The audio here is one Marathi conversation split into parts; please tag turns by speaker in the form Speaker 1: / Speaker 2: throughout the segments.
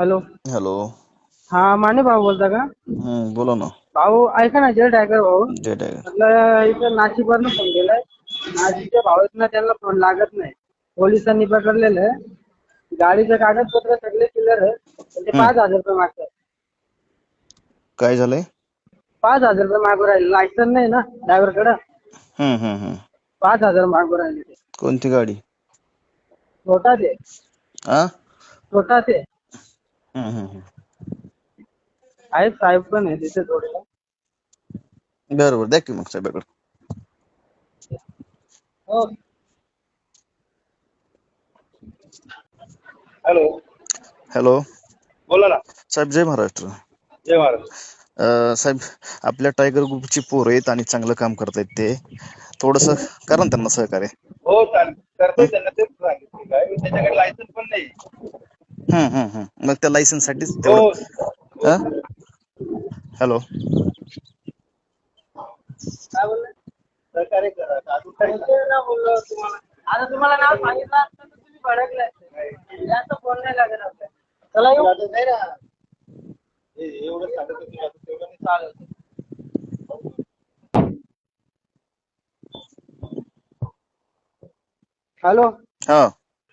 Speaker 1: हॅलो.
Speaker 2: हॅलो.
Speaker 1: हा माने भाऊ बोलता का?
Speaker 2: हम्म बोला ना.
Speaker 1: भाऊ ऐका ना जय टायगर भाऊ.
Speaker 2: जय टायगर.
Speaker 1: म्हटलं इथं नाशिकवरनं फोन केलाय. नाशिकच्या आहेत ना त्यांना फोन लागत नाही. पोलिसांनी पकडलेलं आहे. गाडीचं कागदपत्र सगळे क्लिअर आहे. पण ते पाच हजार रुपये मागतात.
Speaker 2: काय झालंय?
Speaker 1: पाच हजार रुपये मागू राहिले. लायसन नाही ना ड्रायव्हरकडे
Speaker 2: हम्म हम्म हम्म.
Speaker 1: पाच हजार मागू राहिले ते.
Speaker 2: कोणती गाडी?
Speaker 1: छोटा ते.
Speaker 2: आ?
Speaker 1: छोटा ते. आहेत साहेब पण आहे तिथे थोडे.
Speaker 2: बरं बरं द्या की मग साहेबाकडे.
Speaker 1: हो. हॅलो.
Speaker 2: हॅलो.
Speaker 1: बोला ना.
Speaker 2: साहेब जय महाराष्ट्र.
Speaker 1: जय महाराज
Speaker 2: अं, साहेब आपल्या टायगर ग्रुपची पोरं आहेत आणि चांगलं काम करतायत ते. थोडस करा ना त्यांना सहकार्य.
Speaker 1: हो चालेल. करतोय त्यांना तेच सांगितलं. काय त्याच्याकडे लायसन्स पण नाही.
Speaker 2: मग त्या लायसन्स साठीच
Speaker 1: हो.
Speaker 2: तेवढं? हॅलो
Speaker 1: आता तुम्हाला नाव सांगितलं असतं तर तुम्ही भडकले असते. जास्त फोन नाही लागत आपल्या. चला येऊ. नाही ना. एवढं सांगत होते आता तेवढं चालेल हॅलो.
Speaker 2: हा.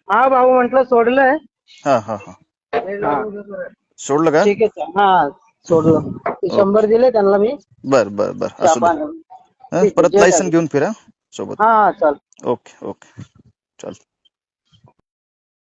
Speaker 1: हा भाऊ म्हंटल सोडलंय.
Speaker 2: हा हा हा. सोडलं का?
Speaker 1: ठीक आहे. हा सोडलं. ते शंभर दिले त्यांना मी.
Speaker 2: बर बर बर. असू दे.
Speaker 1: पाणी.
Speaker 2: हं?
Speaker 1: ठीक आहे,
Speaker 2: परत
Speaker 1: जय
Speaker 2: लायसन. घेऊन फिरा सोबत.
Speaker 1: हा चाल
Speaker 2: ओके ओके. चल